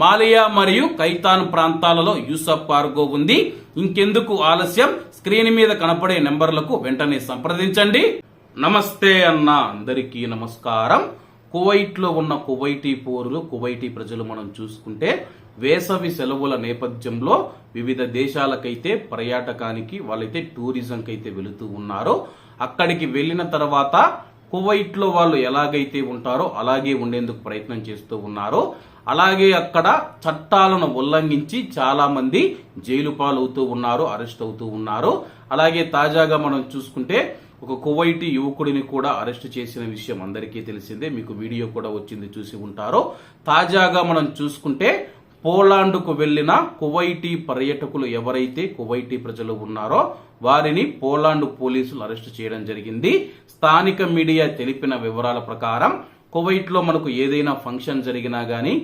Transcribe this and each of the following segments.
మాలియా మరియు కైతాన్ ప్రాంతాలలో యూసఫ్ కార్గో ఉంది. ఇంకెందుకు ఆలస్యం? స్క్రీన్ మీద కనపడే నెంబర్లకు వెంటనే సంప్రదించండి. నమస్తే అన్న అందరికీ నమస్కారం. కువైట్లో ఉన్న కువైటీ పౌరులు కువైటీ ప్రజలు మనం చూసుకుంటే వేసవి సెలవుల నేపథ్యంలో వివిధ దేశాలకైతే పర్యాటకానికి వాళ్ళైతే టూరిజంకి అయితే వెళుతూ ఉన్నారు. అక్కడికి వెళ్ళిన తర్వాత కువైట్లో వాళ్ళు ఎలాగైతే ఉంటారో అలాగే ఉండేందుకు ప్రయత్నం చేస్తూ ఉన్నారో అలాగే అక్కడ చట్టాలను ఉల్లంఘించి చాలామంది జైలు పాలవుతూ ఉన్నారు అరెస్ట్ అవుతూ ఉన్నారు. అలాగే తాజాగా మనం చూసుకుంటే ఒక కువైటీ యువకుడిని కూడా అరెస్ట్ చేసిన విషయం అందరికీ తెలిసిందే మీకు వీడియో కూడా వచ్చింది చూసి ఉంటారు. తాజాగా మనం చూసుకుంటే పోలాండ్కు వెళ్ళిన కువైటీ పర్యటకులు ఎవరైతే కువైటీ ప్రజలు ఉన్నారో వారిని పోలాండ్ పోలీసులు అరెస్ట్ చేయడం జరిగింది. స్థానిక మీడియా తెలిపిన వివరాల ప్రకారం కువైట్లో మనకు ఏదైనా ఫంక్షన్ జరిగినా కానీ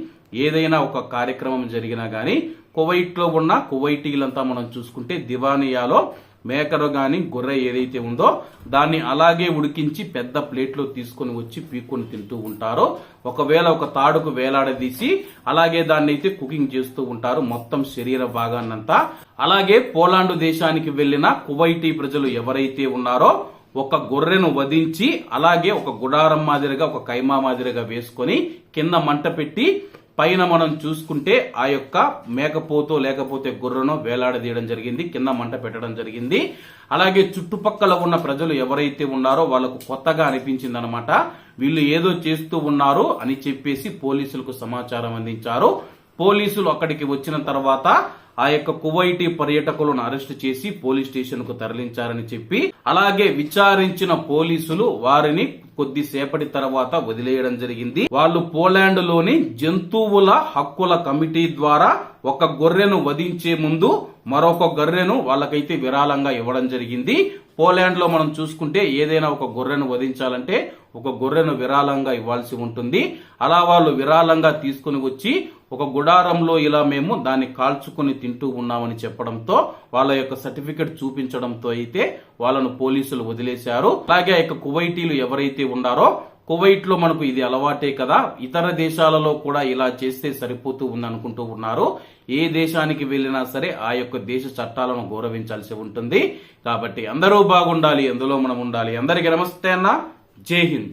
ఏదైనా ఒక కార్యక్రమం జరిగినా కానీ కువైట్లో ఉన్న కువైటీలంతా మనం చూసుకుంటే దివానియాలో మేకరు కానీ గొర్రె ఏదైతే ఉందో దాన్ని అలాగే ఉడికించి పెద్ద ప్లేట్లో తీసుకొని వచ్చి పీక్కొని తింటూ ఉంటారు. ఒకవేళ ఒక తాడుకు వేలాడదీసి అలాగే దాన్ని అయితే కుకింగ్ చేస్తూ ఉంటారు. మొత్తం శరీర భాగాన్నంతా. అలాగే పోలాండ్ దేశానికి వెళ్ళిన కువైటీ ప్రజలు ఎవరైతే ఉన్నారో ఒక గొర్రెను వధించి అలాగే ఒక గుడారం మాదిరిగా ఒక కైమా మాదిరిగా వేసుకొని కింద మంట పెట్టి పైన మనం చూసుకుంటే ఆ యొక్క మేకపోతో లేకపోతే గుర్రనో వేలాడదీయడం జరిగింది కింద మంట పెట్టడం జరిగింది. అలాగే చుట్టుపక్కల ఉన్న ప్రజలు ఎవరైతే ఉన్నారో వాళ్ళకు కొత్తగా అనిపించింది అనమాట వీళ్ళు ఏదో చేస్తూ ఉన్నారు అని చెప్పేసి పోలీసులకు సమాచారం అందించారు. పోలీసులు అక్కడికి వచ్చిన తర్వాత ఆ యొక్క కువైటీ పర్యటకులను అరెస్ట్ చేసి పోలీస్ స్టేషన్కు తరలించారని చెప్పి అలాగే విచారించిన పోలీసులు వారిని కొద్దిసేపటి తర్వాత వదిలేయడం జరిగింది. వాళ్ళు పోలాండ్లోని జంతువుల హక్కుల కమిటీ ద్వారా ఒక గొర్రెను వధించే ముందు మరొక గొర్రెను వాళ్ళకైతే విరాళంగా ఇవ్వడం జరిగింది. పోలాండ్లో మనం చూసుకుంటే ఏదైనా ఒక గొర్రెను వధించాలంటే ఒక గొర్రెను విరాళంగా ఇవ్వాల్సి ఉంటుంది. అలా వాళ్ళు విరాళంగా తీసుకుని వచ్చి ఒక గుడారంలో ఇలా మేము దాన్ని కాల్చుకుని తింటూ ఉన్నామని చెప్పడంతో వాళ్ళ యొక్క సర్టిఫికెట్ చూపించడంతో అయితే వాళ్ళను పోలీసులు వదిలేశారు. అలాగే ఆ యొక్క కువైటీలు ఎవరైతే ఉన్నారో కువైట్లో మనకు ఇది అలవాటే కదా. ఇతర దేశాలలో కూడా ఇలా చేస్తే సరిపోతూ ఉందనుకుంటూ ఉన్నారు. ఏ దేశానికి వెళ్ళినా సరే ఆ యొక్క దేశ చట్టాలను గౌరవించాల్సి ఉంటుంది. కాబట్టి అందరూ బాగుండాలి అందులో మనం ఉండాలి. అందరికీ నమస్తే అన్న. జై హింద్.